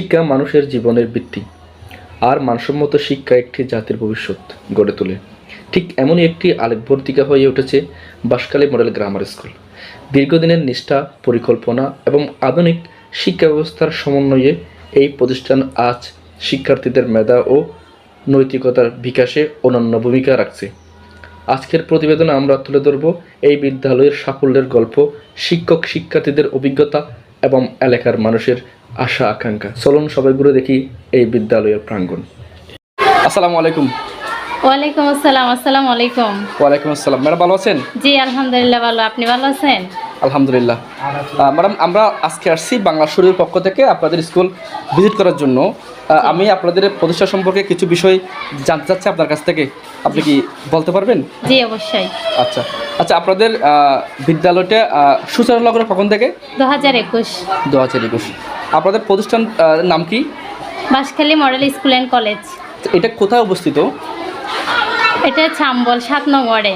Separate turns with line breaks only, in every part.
শিক্ষা মানুষের জীবনের ভিত্তি আর মানসম্মত শিক্ষা একটি জাতির ভবিষ্যৎ গড়ে তোলে। ঠিক এমনই একটি আলেকবর্তিকা হয়ে উঠেছে বাঁশখালী মডেল গ্রামার স্কুল। দীর্ঘদিনের নিষ্ঠা, পরিকল্পনা এবং আধুনিক শিক্ষা ব্যবস্থার সমন্বয়ে এই প্রতিষ্ঠান আজ শিক্ষার্থীদের মেধা ও নৈতিকতার বিকাশে অনন্য ভূমিকা রাখছে। আজকের প্রতিবেদনে আমরা তুলে ধরব এই বিদ্যালয়ের সাফল্যের গল্প শিক্ষক শিক্ষার্থীদের অভিজ্ঞতা এবং এলাকার মানুষের আশা আকাঙ্ক্ষা। চলুন সবাই ঘুরে দেখি এই বিদ্যালয়ের প্রাঙ্গণ। আসসালামু আলাইকুম।
ওয়ালাইকুম আসসালাম আসসালামু আলাইকুম।
ওয়ালাইকুম আসসালাম। ম্যাডাম ভালো আছেন?
জি আলহামদুলিল্লাহ ভালো। আপনি ভালো আছেন?
আলহামদুলিল্লাহ। ম্যাডাম আমরা আজকে আসছি বাংলা শরীর পক্ষ থেকে আপনাদের স্কুল ভিজিট করার জন্য। আমি আপনাদের প্রতিষ্ঠা সম্পর্কে কিছু বিষয় জানতে চাচ্ছি আপনার কাছ থেকে। আপনি কি বলতে পারবেন?
জি অবশ্যই।
আচ্ছা। আচ্ছা আপনাদের বিদ্যালয়টা সূচনা লগ্ন কখন থেকে?
দু হাজার একুশ।
দু হাজার একুশ। আপনাদের প্রতিষ্ঠান নাম কি?
Banshkhali model school and college.
এটা কোথায় অবস্থিত?
এটা চাম্বল সাত নং ওয়ার্ডে।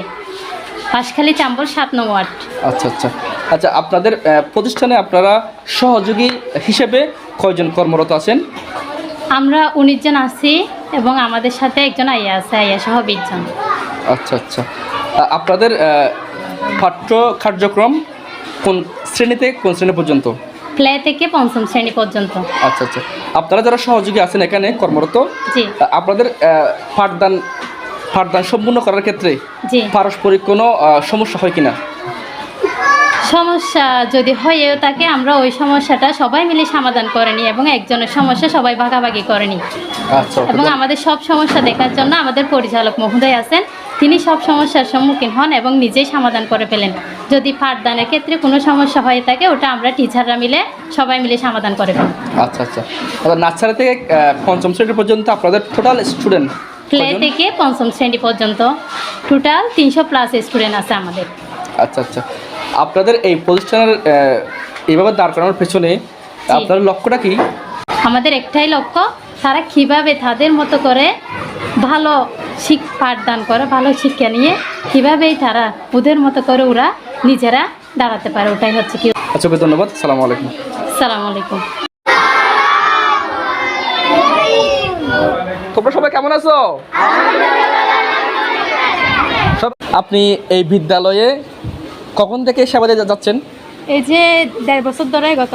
বাঁশখালী চাম্বল সাত নং ওয়ার্ড।
আচ্ছা আচ্ছা। আচ্ছা আপনাদের প্রতিষ্ঠানে আপনারা সহযোগী হিসেবে কয়জন কর্মরত আছেন?
আমরা উনিশ জন আছি এবং আমাদের সাথে একজন আইয়া আছে আইয়া সহ বিশ জন।
আচ্ছা আচ্ছা। আপনাদের পাঠ্য কার্যক্রম কোন শ্রেণীতে কোন শ্রেণি পর্যন্ত?
প্লে থেকে পঞ্চম শ্রেণি পর্যন্ত।
আচ্ছা আচ্ছা। আপনারা যারা সহযোগী আছেন এখানে কর্মরত
জি।
আপনাদের পাঠদান পাঠদান সম্পূর্ণ করার ক্ষেত্রে
জি।
পারস্পরিক কোনো সমস্যা হয় কিনা?
সমস্যা যদি হয়েও থাকে আমরা ওই সমস্যাটা সবাই মিলে সমাধান করে নিই এবং একজনের সমস্যা সবাই ভাগাভাগি করে নিই।
আচ্ছা
এবং আমাদের সব সমস্যা দেখার জন্য আমাদের পরিচালক মহোদয় আছেন। তিনি সব সমস্যার সম্মুখীন হন এবং নিজেই সমাধান করে ফেলেন। যদি পাঠদানের ক্ষেত্রে কোনো সমস্যা হয়ে থাকে ওটা আমরা টিচাররা মিলে সবাই মিলে সমাধান করে
আচ্ছা আচ্ছা। আচ্ছা নার্সারি থেকে পঞ্চম শ্রেণি পর্যন্ত আপনাদের টোটাল স্টুডেন্ট
প্লে থেকে পঞ্চম শ্রেণি পর্যন্ত। টোটাল তিনশো প্লাস স্টুডেন্ট আছে আমাদের।
আচ্ছা আচ্ছা। আপনাদের এই প্রতিষ্ঠানের এইভাবে দাঁড় করানোর পেছনে আপনার লক্ষ্যটা কি?
আমাদের একটাই লক্ষ্য তারা কীভাবে তাদের মতো করে ভালো শিখ পাঠদান করে ভালো শিক্ষা নিয়ে কীভাবেই তারা ওদের মতো করে ওরা নিজেরা দাঁড়াতে পারে ওটাই হচ্ছে কি।
আচ্ছা ধন্যবাদ। সালাম আলাইকুম।
সালাম আলাইকুম।
তোমরা সবাই কেমন আছো? আপনি এই বিদ্যালয়ে কখন থেকে সেবা দিয়ে যাচ্ছেন?
এই যে দেড় বছর ধরে গত।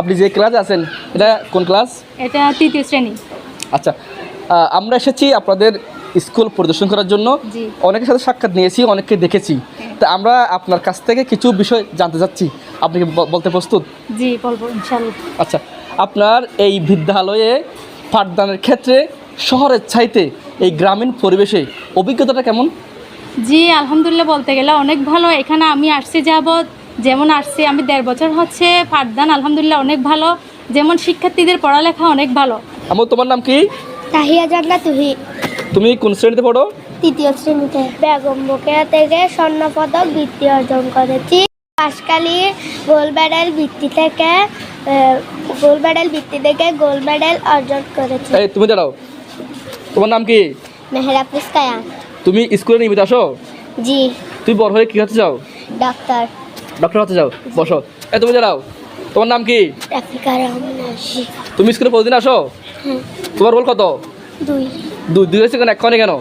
আপনি যে ক্লাস আছেন এটা কোন ক্লাস?
এটা তৃতীয় শ্রেণি।
আচ্ছা আমরা এসেছি আপনাদের স্কুল পরিদর্শন করার জন্য অনেকের সাথে সাক্ষাৎ নিয়েছি অনেককে দেখেছি। তা আমরা আপনার কাছ থেকে কিছু বিষয় জানতে চাচ্ছি। আপনি কি বলতে প্রস্তুত?
জি বলব ইনশাল্লাহ
আচ্ছা আপনার এই বিদ্যালয়ে পাঠদানের ক্ষেত্রে শহরের চাইতে এই গ্রামীণ পরিবেশে অভিজ্ঞতাটা কেমন?
জি আলহামদুলিল্লাহ বলতে গেলে অনেক ভালো। এখানে আমি আসছি যাব যেমন আসছি আমি দেড় বছর হচ্ছে পাঠদান আলহামদুলিল্লাহ অনেক ভালো। যেমন শিক্ষার্থীদের পড়ালেখা অনেক ভালো।
আমার তোমার নাম কি?
তাহিয়া জান্নাত তুহি।
তুমি কোন শ্রেণীতে পড়ো?
তৃতীয় শ্রেণীতে। বেগম বকেয়া থেকে স্বর্ণপদক বৃত্তি অর্জন করেছি। পাশকালি গোল্ড মেডেল বৃত্তি থেকে গোল্ড মেডেল বৃত্তি থেকে গোল্ড মেডেল অর্জন করেছি।
এই তুমি দাঁড়াও। তোমার নাম কি?
মেহরাফিস কায়ান
তুমি স্কুলে নিয়মিত আসো
জি।
তুমি বড় হয়ে কী হতে চাও?
ডাক্তার।
ডক্টর হতে চাও? বসো। এই তুমি দাঁড়াও। তোমার নাম কি? তুমি স্কুলে প্রতিদিন আসো?
হ্যাঁ।
তোমার রোল কত?
দুই।
দুই দুই হয়েছে কেন? এক্ষণে কেন?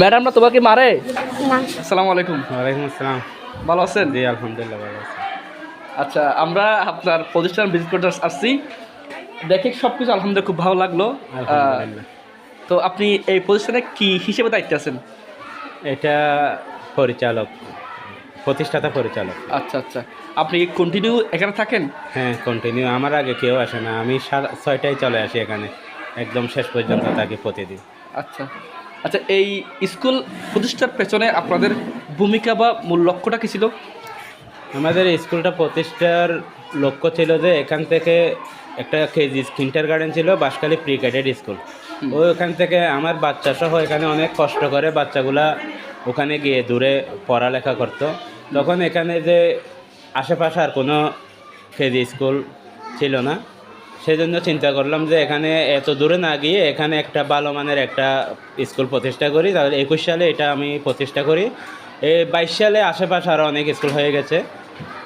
ম্যাডামরা তোমাকে মারে?
না।
আসসালামু আলাইকুম।
ওয়ালাইকুম আসসালাম।
ভালো আছেন?
জি আলহামদুলিল্লাহ ভালো আছি।
আচ্ছা আমরা আপনার প্রতিষ্ঠান ভিজিট করতে আসছি। দেখে সব কিছু আলহামদুলিল্লাহ খুব ভালো লাগল। তো আপনি এই প্রতিষ্ঠানে কি হিসেবে দায়িত্বে আছেন?
এটা পরিচালক। প্রতিষ্ঠাতা পরিচালক।
আচ্ছা আচ্ছা। আপনি কন্টিনিউ এখানে থাকেন?
হ্যাঁ কন্টিনিউ আমার আগে কেউ আসে না। আমি ছয়টায় চলে আসি এখানে। একদম শেষ পর্যন্ত থাকি প্রতিদিন।
আচ্ছা। আচ্ছা এই স্কুল প্রতিষ্ঠার পেছনে আপনাদের ভূমিকা বা মূল লক্ষ্যটা কী ছিল?
আমাদের স্কুলটা প্রতিষ্ঠার লক্ষ্য ছিল যে এখান থেকে একটা কেজি কিন্টার গার্ডেন ছিল বাসকালী প্রি ক্যাডেট স্কুল ও ওখান থেকে আমার বাচ্চা সহ এখানে অনেক কষ্ট করে বাচ্চাগুলা ওখানে গিয়ে দূরে পড়ালেখা করতো। তখন এখানে যে আশেপাশে আর কোনো কেজি স্কুল ছিল না সেজন্য চিন্তা করলাম যে এখানে এত দূরে না গিয়ে এখানে একটা ভালো মানের একটা স্কুল প্রতিষ্ঠা করি। তাহলে একুশ সালে এটা আমি প্রতিষ্ঠা করি। এই বাইশ সালে আশেপাশে আরও অনেক স্কুল হয়ে গেছে।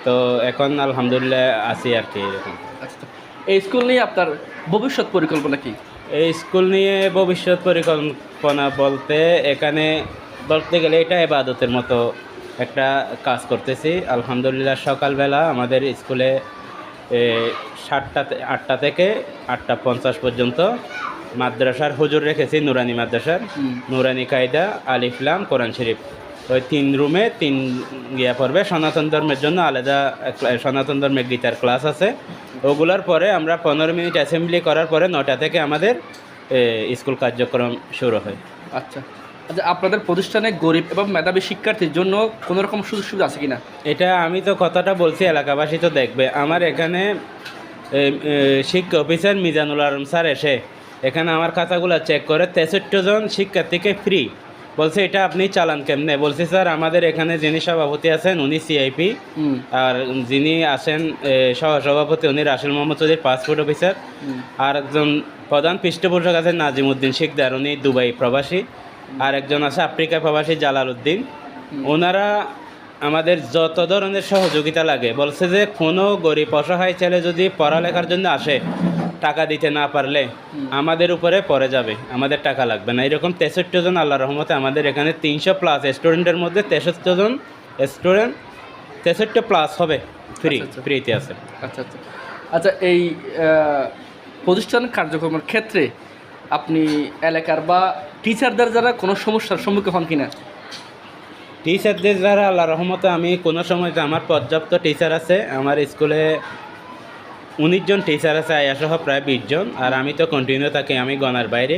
তো এখন আলহামদুলিল্লাহ আছি আর কি এরকম।
আচ্ছা। এই স্কুল নিয়ে আপনার ভবিষ্যৎ পরিকল্পনা কি?
এই স্কুল নিয়ে ভবিষ্যৎ পরিকল্পনা বলতে এখানে বলতে গেলে এটা এবাদতের মতো একটা কাজ করতেছি। আলহামদুলিল্লাহ সকালবেলা আমাদের স্কুলে সাতটা আটটা থেকে আটটা পঞ্চাশ পর্যন্ত মাদ্রাসার হুজুর রেখেছি নুরানি মাদ্রাসার। নুরানি কায়দা আলিফলাম কোরআন শরীফ। ওই তিন রুমে তিন গিয়া পড়বে। সনাতন ধর্মের জন্য আলাদা সনাতন ধর্মের গীতার ক্লাস আছে। ওগুলোর পরে আমরা পনেরো মিনিট অ্যাসেম্বলি করার পরে নটা থেকে আমাদের স্কুল কার্যক্রম শুরু হয়।
আচ্ছা। আচ্ছা আপনাদের প্রতিষ্ঠানে গরিব এবং মেধাবী শিক্ষার্থীর জন্য কোনো রকম সুযোগ সুবিধা আছে কিনা?
এটা আমি তো কথাটা বলছি এলাকাবাসী তো দেখবে। আমার এখানে শিক্ষা অফিসার মিজানুল আলম স্যার এসে এখানে আমার খাতাগুলো চেক করে তেষট্টি জন শিক্ষার্থীকে ফ্রি বলছে এটা আপনি চালান কেমনে? বলছি স্যার আমাদের এখানে যিনি সভাপতি আছেন উনি সিআইপি আর যিনি আছেন সহসভাপতি উনি রাসেল মোহাম্মদ চৌধুরী পাসপোর্ট অফিসার আর একজন প্রধান পৃষ্ঠপোষক আছেন নাজিমুদ্দিন শিকদার উনি দুবাই প্রবাসী। আর একজন আছে আফ্রিকা প্রবাসী জালাল উদ্দিন। ওনারা আমাদের যত ধরনের সহযোগিতা লাগে বলছে যে কোনো গরিব অসহায় ছেলে যদি পড়ালেখার জন্য আসে টাকা দিতে না পারলে আমাদের উপরে পড়ে যাবে আমাদের টাকা লাগবে না। এরকম তেষট্টি জন আল্লাহ রহমতে আমাদের এখানে তিনশো প্লাস স্টুডেন্টের মধ্যে তেষট্টি জন স্টুডেন্ট তেষট্টি প্লাস হবে ফ্রি
আচ্ছা, আচ্ছা।
ফ্রিতে আছে।
আচ্ছা আচ্ছা। আচ্ছা এই প্রতিষ্ঠান কার্যক্রমের ক্ষেত্রে আপনি এলাকার বা টিচারদের যারা কোনো সমস্যার সম্মুখীন হন কিনা?
টিচারদের দ্বারা আল্লাহ রহমতে আমি কোনো সময় যে আমার পর্যাপ্ত টিচার আছে আমার স্কুলে উনিশ জন টিচার আছে আয়াসহ প্রায় বিশ জন আর আমি তো কন্টিনিউ থাকি আমি গনার বাইরে।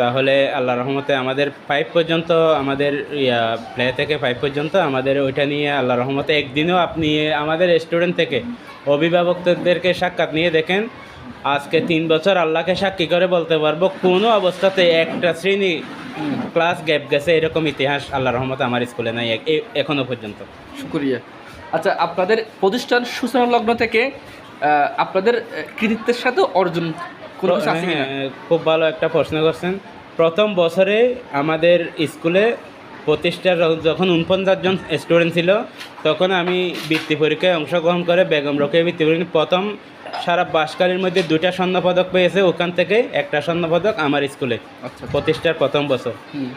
তাহলে আল্লাহ রহমতে আমাদের ফাইভ পর্যন্ত আমাদের ইয়া প্লে থেকে ফাইভ পর্যন্ত আমাদের ওইটা নিয়ে আল্লাহ রহমতে একদিনও আপনি আমাদের স্টুডেন্ট থেকে অভিভাবকদেরকে সাক্ষাৎ নিয়ে দেখেন। আজকে তিন বছর আল্লাহকে সাক্ষী করে বলতে পারব কোনো অবস্থাতে একটা শ্রেণি ক্লাস গ্যাপ গেছে এরকম ইতিহাস আল্লাহ রহমত আমার স্কুলে নাই এখনও পর্যন্ত।
শুক্রিয়া। আচ্ছা আপনাদের প্রতিষ্ঠান সূচনা লগ্ন থেকে আপনাদের কৃতিত্বের সাথে অর্জন
হ্যাঁ, খুব ভালো একটা প্রশ্ন করছেন। প্রথম বছরে আমাদের স্কুলে প্রতিষ্ঠার যখন উনপঞ্চাশ জন স্টুডেন্ট ছিল তখন আমি বৃত্তি পরীক্ষায় অংশগ্রহণ করে বেগম রোকেয়া বৃত্তি পরীক্ষা প্রথম সারা বাসকালের মধ্যে দুইটা স্বর্ণপদক পেয়েছে ওখান থেকে একটা স্বর্ণপদক আমার স্কুলে।
আচ্ছা
প্রতিষ্ঠার প্রথম বছর।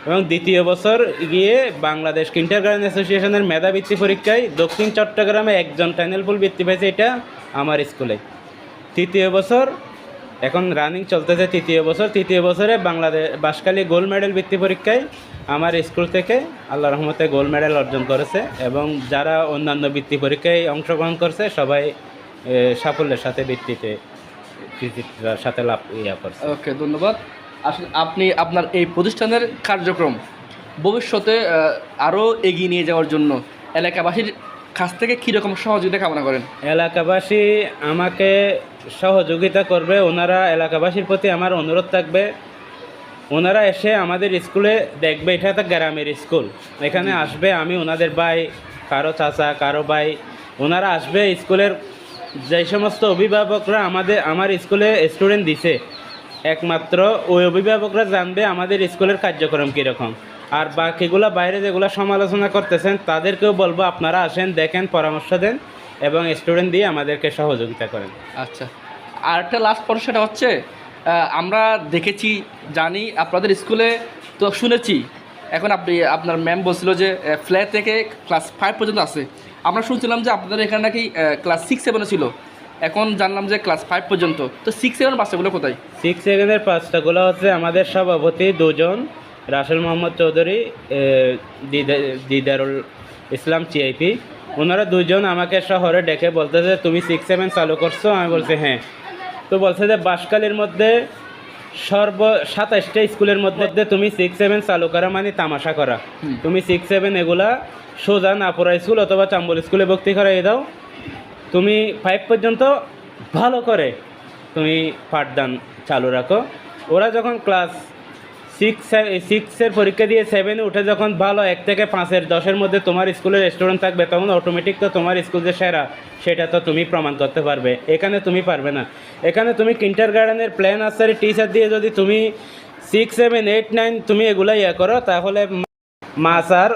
এবং দ্বিতীয় বছর গিয়ে বাংলাদেশ কিন্টার গার্ডেন অ্যাসোসিয়েশনের মেধাবৃত্তি পরীক্ষায় দক্ষিণ চট্টগ্রামে একজন টাইনেল ফুল বৃত্তি পেয়েছে এটা আমার স্কুলে। তৃতীয় বছর এখন রানিং চলতেছে তৃতীয় বছর। তৃতীয় বছরে বাংলাদেশ বাসকালী গোল্ড মেডেল বৃত্তি পরীক্ষায় আমার স্কুল থেকে আল্লাহ রহমতে গোল্ড মেডেল অর্জন করেছে এবং যারা অন্যান্য বৃত্তি পরীক্ষায় অংশগ্রহণ করছে সবাই সাফল্যের সাথে বৃত্তিতে কৃতিত্বের সাথে লাভ ইয়া করছে।
ওকে ধন্যবাদ। আসলে আপনি আপনার এই প্রতিষ্ঠানের কার্যক্রম ভবিষ্যতে আরও এগিয়ে নিয়ে যাওয়ার জন্য এলাকাবাসীর কাছ থেকে কীরকম সহযোগিতা কামনা করেন?
এলাকাবাসী আমাকে সহযোগিতা করবে ওনারা এলাকাবাসীর প্রতি আমার অনুরোধ থাকবে। ওনারা এসে আমাদের স্কুলে দেখবে এটা একটা গ্রামের স্কুল। এখানে আসবে আমি ওনাদের ভাই কারও চাচা কারও ভাই ওনারা আসবে স্কুলের যে সমস্ত অভিভাবকরা আমাদের, আমার স্কুলে স্টুডেন্ট দিছে, একমাত্র ওই অভিভাবকরা জানবে আমাদের স্কুলের কার্যক্রম কীরকম। আর বাকিগুলো বাইরে যেগুলো সমালোচনা করতেছেন, তাদেরকেও বলব আপনারা আসেন, দেখেন, পরামর্শ দেন এবং স্টুডেন্ট দিয়ে আমাদেরকে সহযোগিতা করেন।
আচ্ছা। আর একটা লাস্ট প্রশ্ন সেটা হচ্ছে আমরা দেখেছি, জানি, আপনাদের স্কুলে তো শুনেছি, এখন আপনি, আপনার ম্যাম বলছিল যে ফ্ল্যাট থেকে ক্লাস ফাইভ পর্যন্ত আছে। আমরা শুনছিলাম যে আপনাদের এখানে নাকি ক্লাস সিক্স সেভেনে ছিল। এখন জানলাম যে ক্লাস ফাইভ পর্যন্ত। তো সিক্স সেভেন বাচ্চাগুলো কোথায়?
সিক্স সেকেন্ডের পাঁচটাগুলো হচ্ছে আমাদের সভাপতি দুজন, রাসেল মোহাম্মদ চৌধুরী দিদারুল ইসলাম চিআইপি ওনারা দুজন আমাকে শহরে ডেকে বলতেছে, তুমি সিক্স সেভেন চালু করছ? আমি বলছি হ্যাঁ। তো বলছে যে বাসকালের মধ্যে সর্ব সাতাশটা স্কুলের মধ্যে তুমি সিক্স সেভেন চালু করা মানে তামাশা করা। তুমি সিক্স সেভেন এগুলা সোজা নাপুরা স্কুল অথবা চাম্বল স্কুলে ভর্তি করাই দাও। তুমি ফাইভ পর্যন্ত ভালো করে তুমি পাঠদান চালু রাখো। ওরা যখন ক্লাস সিক্স সিক্সের পরীক্ষা দিয়ে সেভেনে উঠে যখন ভালো, এক থেকে পাঁচের, দশের মধ্যে তোমার স্কুলের স্টুডেন্ট থাকবে, তখন অটোমেটিক তো তোমার স্কুল যে সেরা, সেটা তো তুমি প্রমাণ করতে পারবে। এখানে তুমি পারবে না। এখানে তুমি কিন্টার গার্ডেনের প্ল্যান আসারে টিচার দিয়ে যদি তুমি সিক্স সেভেন এইট নাইন তুমি এগুলো ইয়ে করো, তাহলে মাছ আর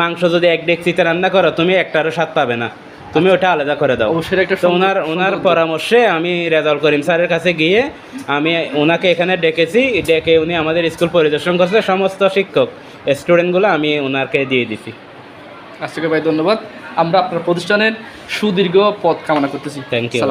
মাংস যদি এক ডেকচিতে রান্না করো, তুমি একটারও স্বাদ পাবে না। তুমি ওটা আলাদা করে দাও।
অবশ্যই একটা
তো ওনার ওনার পরামর্শে আমি রেজাল করিম স্যারের কাছে গিয়ে আমি ওনাকে এখানে ডেকেছি। ডেকে উনি আমাদের স্কুল পরিদর্শন করছে। সমস্ত শিক্ষক স্টুডেন্টগুলো আমি ওনাকে দিয়ে দিছি।
আজকে ভাই ধন্যবাদ। আমরা আপনার প্রতিষ্ঠানের সুদীর্ঘ পথ কামনা করতেছি।
থ্যাংক.
সালাম।